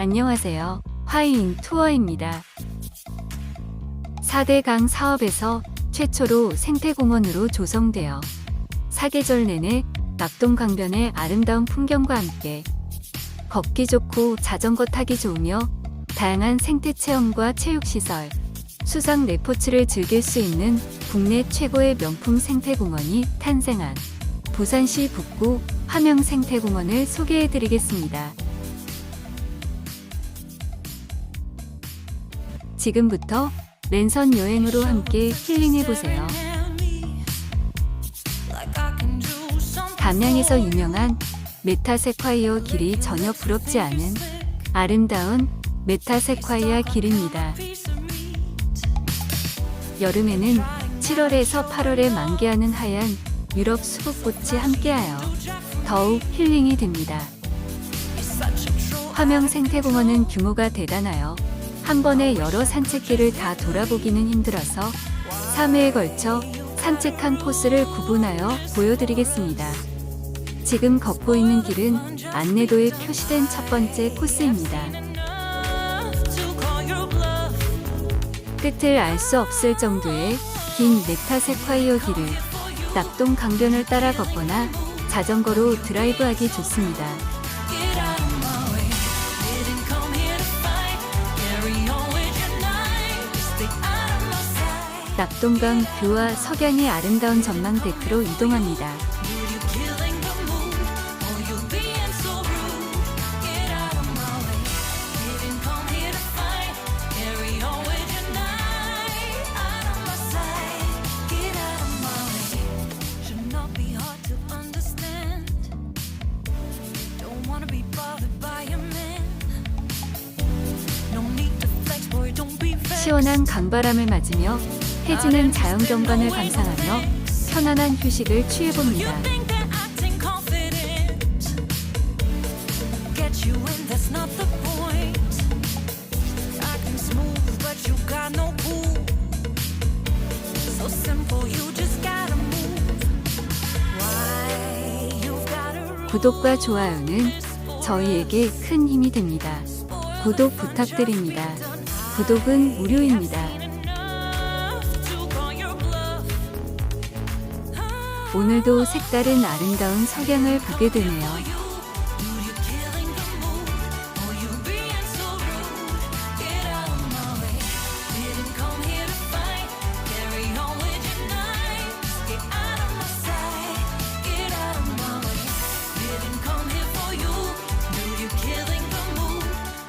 안녕하세요. 화이인 투어입니다. 4대강 사업에서 최초로 생태공원으로 조성되어 사계절 내내 낙동 강변의 아름다운 풍경과 함께 걷기 좋고 자전거 타기 좋으며 다양한 생태 체험과 체육시설, 수상 레포츠를 즐길 수 있는 국내 최고의 명품 생태공원이 탄생한 부산시 북구 화명 생태공원을 소개해 드리겠습니다. 지금부터 랜선 여행으로 함께 힐링해 보세요. 담양에서 유명한 메타세콰이어 길이 전혀 부럽지 않은 아름다운 메타세콰이아 길입니다. 여름에는 7월에서 8월에 만개하는 하얀 유럽 수국꽃이 함께하여 더욱 힐링이 됩니다. 화명 생태공원은 규모가 대단하여 한 번에 여러 산책길을 다 돌아보기는 힘들어서 3회에 걸쳐 산책한 코스를 구분하여 보여드리겠습니다. 지금 걷고 있는 길은 안내도에 표시된 첫 번째 코스입니다. 끝을 알 수 없을 정도의 긴 메타세콰이어 길을 낙동 강변을 따라 걷거나 자전거로 드라이브하기 좋습니다. 낙동강 뷰와 석양이 아름다운 전망 데크로 이동합니다. 시원한 강바람을 맞으며 해지는 자연경관을 감상하며 편안한 휴식을 취해봅니다. 구독과 좋아요는 저희에게 큰 힘이 됩니다. 구독 부탁드립니다. 구독은 무료입니다. 오늘도 색다른 아름다운 석양을 보게 되네요.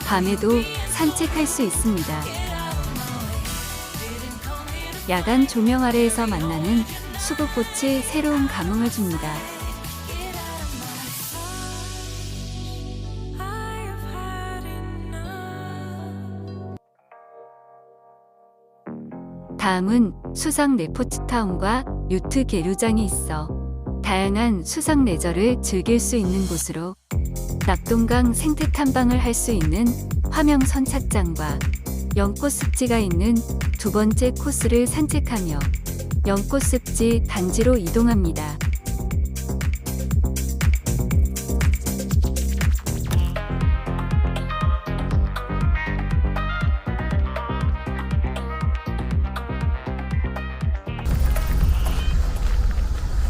밤에도 산책할 수 있습니다. 야간 조명 아래에서 만나는 수국꽃이 새로운 감흥을 줍니다. 다음은 수상 레포츠타운과 유트 계류장이 있어 다양한 수상 레저를 즐길 수 있는 곳으로 낙동강 생태 탐방을 할 수 있는 화명 선착장과 연꽃 습지가 있는 두 번째 코스를 산책하며 연꽃 습지 단지로 이동합니다.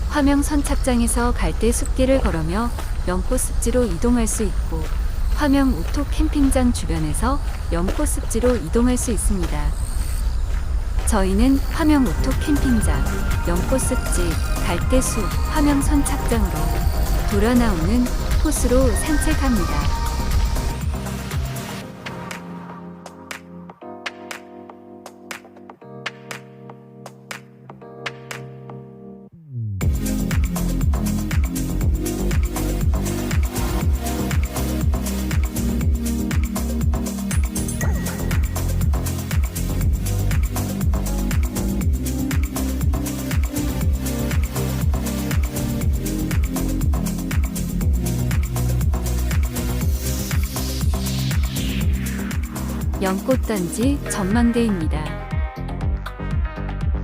화명 선착장에서 갈대 숲길을 걸으며 연꽃 습지로 이동할 수 있고 화명 오토 캠핑장 주변에서 연꽃 습지로 이동할 수 있습니다. 저희는 화명 오토 캠핑장, 연꽃 습지, 갈대숲, 화명 선 착장으로 돌아 나오는 코스로 산책합니다. 연꽃단지 전망대입니다.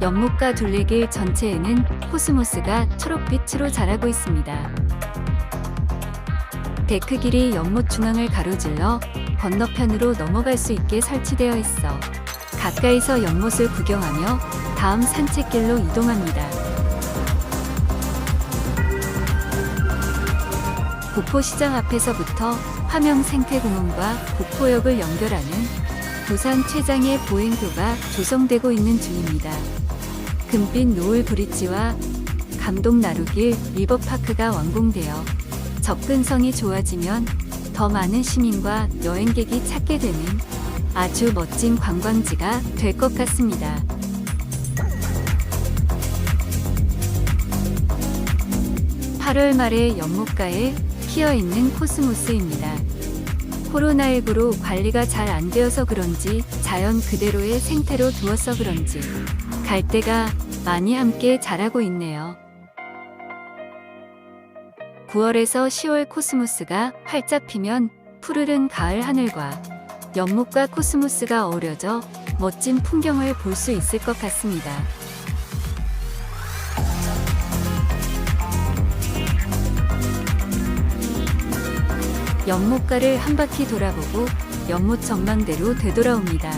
연못과 둘레길 전체에는 코스모스가 초록빛으로 자라고 있습니다. 데크 길이 연못 중앙을 가로질러 건너편으로 넘어갈 수 있게 설치되어 있어 가까이서 연못을 구경하며 다음 산책길로 이동합니다. 구포시장 앞에서부터 화명 생태공원과 구포역을 연결하는 부산 최장의 보행도가 조성되고 있는 중입니다. 금빛 노을 브릿지와 감동 나루길 리버파크가 완공되어 접근성이 좋아지면 더 많은 시민과 여행객이 찾게 되는 아주 멋진 관광지가 될 것 같습니다. (8월) 말에 연못가에 피어 있는 코스모스입니다. 코로나19로 관리가 잘 안 되어서 그런지 자연 그대로의 생태로 두어서 그런지 갈대가 많이 함께 자라고 있네요. 9월에서 10월 코스모스가 활짝 피면 푸르른 가을 하늘과 연못과 코스모스가 어우러져 멋진 풍경을 볼 수 있을 것 같습니다. 연못가를 한 바퀴 돌아보고 연못 전망대로 되돌아옵니다.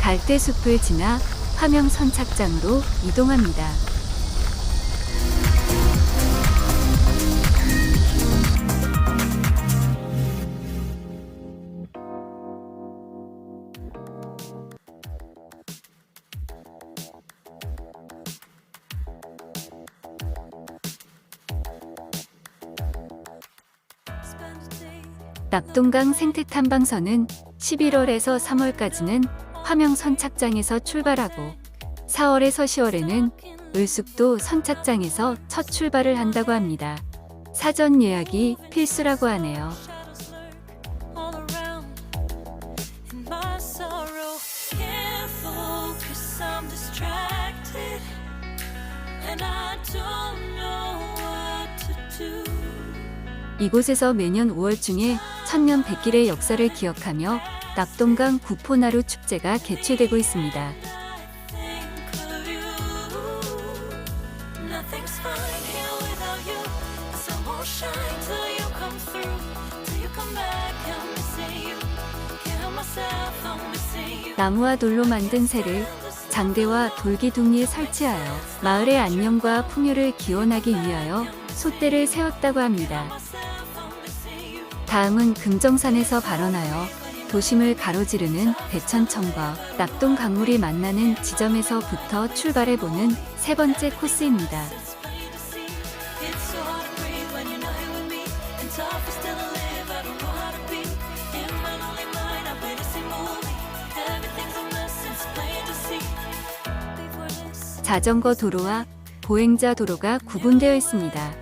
갈대숲을 지나 화명 선착장으로 이동합니다. 낙동강 생태 탐방선은 11월에서 3월까지는 화명 선착장에서 출발하고 4월에서 10월에는 을숙도 선착장에서 첫 출발을 한다고 합니다. 사전 예약이 필수라고 하네요. 이곳에서 매년 5월 중에 천년 백길의 역사를 기억하며 낙동강 구포나루 축제가 개최되고 있습니다. 나무와 돌로 만든 새를 장대와 돌기둥이에 설치하여 마을의 안녕과 풍요를 기원하기 위하여 솥대를 세웠다고 합니다. 다음은 금정산에서 발원하여 도심을 가로지르는 대천천과 낙동 강물이 만나는 지점에서부터 출발해보는 세 번째 코스입니다. 자전거 도로와 보행자 도로가 구분되어 있습니다.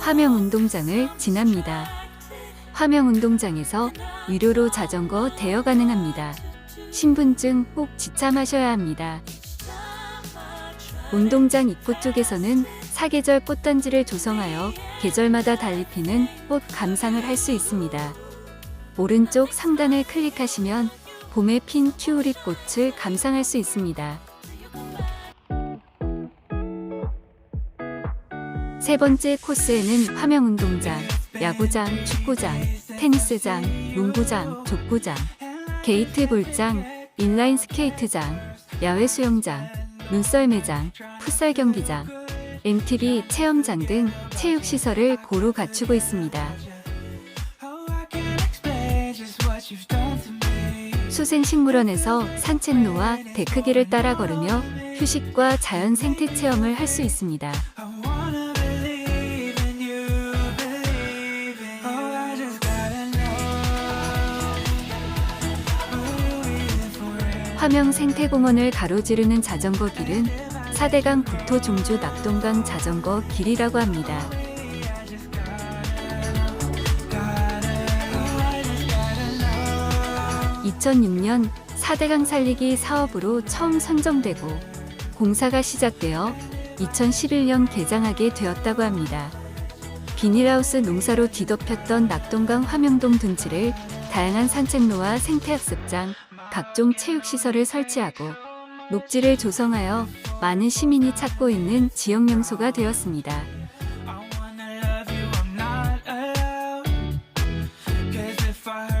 화명 운동장을 지납니다. 화명 운동장에서 유료로 자전거 대여 가능합니다. 신분증 꼭 지참하셔야 합니다. 운동장 입구 쪽에서는 사계절 꽃단지를 조성하여 계절마다 달리 피는 꽃 감상을 할 수 있습니다. 오른쪽 상단을 클릭하시면 봄에 핀 튤립 꽃을 감상할 수 있습니다. 세 번째 코스에는 화명운동장, 야구장, 축구장, 테니스장, 농구장, 족구장, 게이트 볼장, 인라인 스케이트장, 야외 수영장, 눈썰매장, 풋살 경기장, MTV 체험장 등 체육시설을 고루 갖추고 있습니다. 수생식물원에서 산책로와 데크길을 따라 걸으며 휴식과 자연 생태 체험을 할 수 있습니다. 화명 생태공원을 가로지르는 자전거 길은 사대강 국토 종주 낙동강 자전거 길이라고 합니다. Gotta, oh, I just gotta know. 2006년 4대강 살리기 사업으로 처음 선정되고 공사가 시작되어 2011년 개장하게 되었다고 합니다. 비닐하우스 농사로 뒤덮였던 낙동강 화명동 둔치를 다양한 산책로와 생태학습장, 각종 체육시설을 설치하고 녹지를 조성하여 많은 시민이 찾고 있는 지역 명소가 되었습니다. Oh.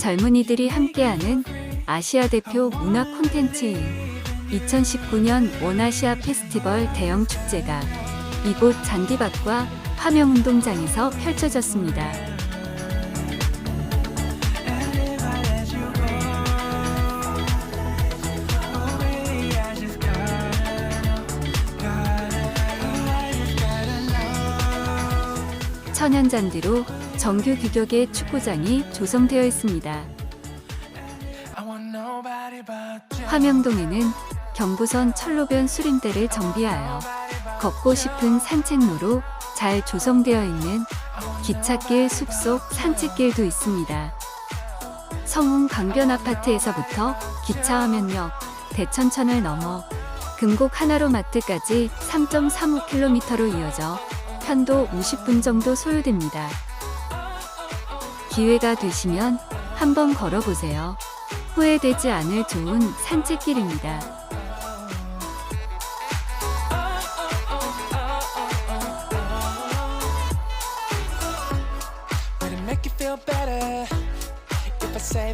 젊은이들이 함께하는 아시아 대표 문화 콘텐츠인 2019년 원아시아 페스티벌 대형 축제가 이곳 잔디밭과 화명운동장에서 펼쳐졌습니다. And if I let you go, oh, baby, I just gotta know, gotta, oh, I just gotta know. 천연 잔디로 정규 규격의 축구장이 조성되어 있습니다. 화명동에는 경부선 철로변 수림대를 정비하여 걷고 싶은 산책로로 잘 조성되어 있는 기찻길 숲속 산책길도 있습니다. 성운 강변 아파트에서부터 기차화면역, 대천천을 넘어 금곡 하나로마트까지 3.35km로 이어져 편도 50분 정도 소요됩니다. 기회가 되시면 한번 걸어보세요. 후회되지 않을 좋은 산책길입니다.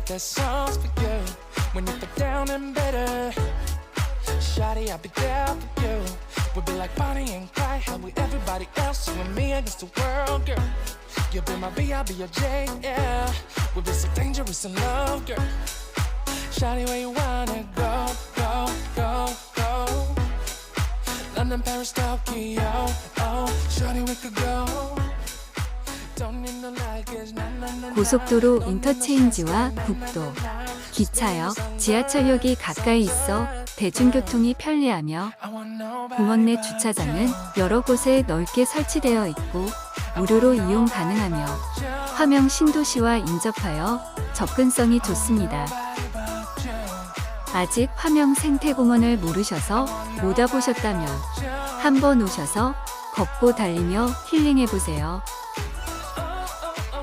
The songs for you when you feel down and bitter? Uh, Shawty, I'll be there for you. We'll be like Bonnie and Clyde, how we everybody else, you and me against the world, girl. You'll be my B, I'll be your J, yeah. We'll be so dangerous in love, girl. Shawty, where you wanna go, go, go, go? London, Paris, Tokyo, oh, Shawty, we could go. 고속도로 인터체인지와 국도, 기차역, 지하철역이 가까이 있어 대중교통이 편리하며 공원 내 주차장은 여러 곳에 넓게 설치되어 있고 무료로 이용 가능하며 화명 신도시와 인접하여 접근성이 좋습니다. 아직 화명 생태공원을 모르셔서 못 와보셨다면 한번 오셔서 걷고 달리며 힐링해보세요.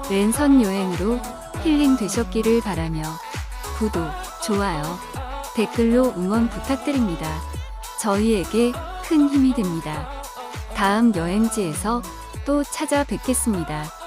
랜선 여행으로 힐링 되셨기를 바라며 구독, 좋아요, 댓글로 응원 부탁드립니다. 저희에게 큰 힘이 됩니다. 다음 여행지에서 또 찾아뵙겠습니다.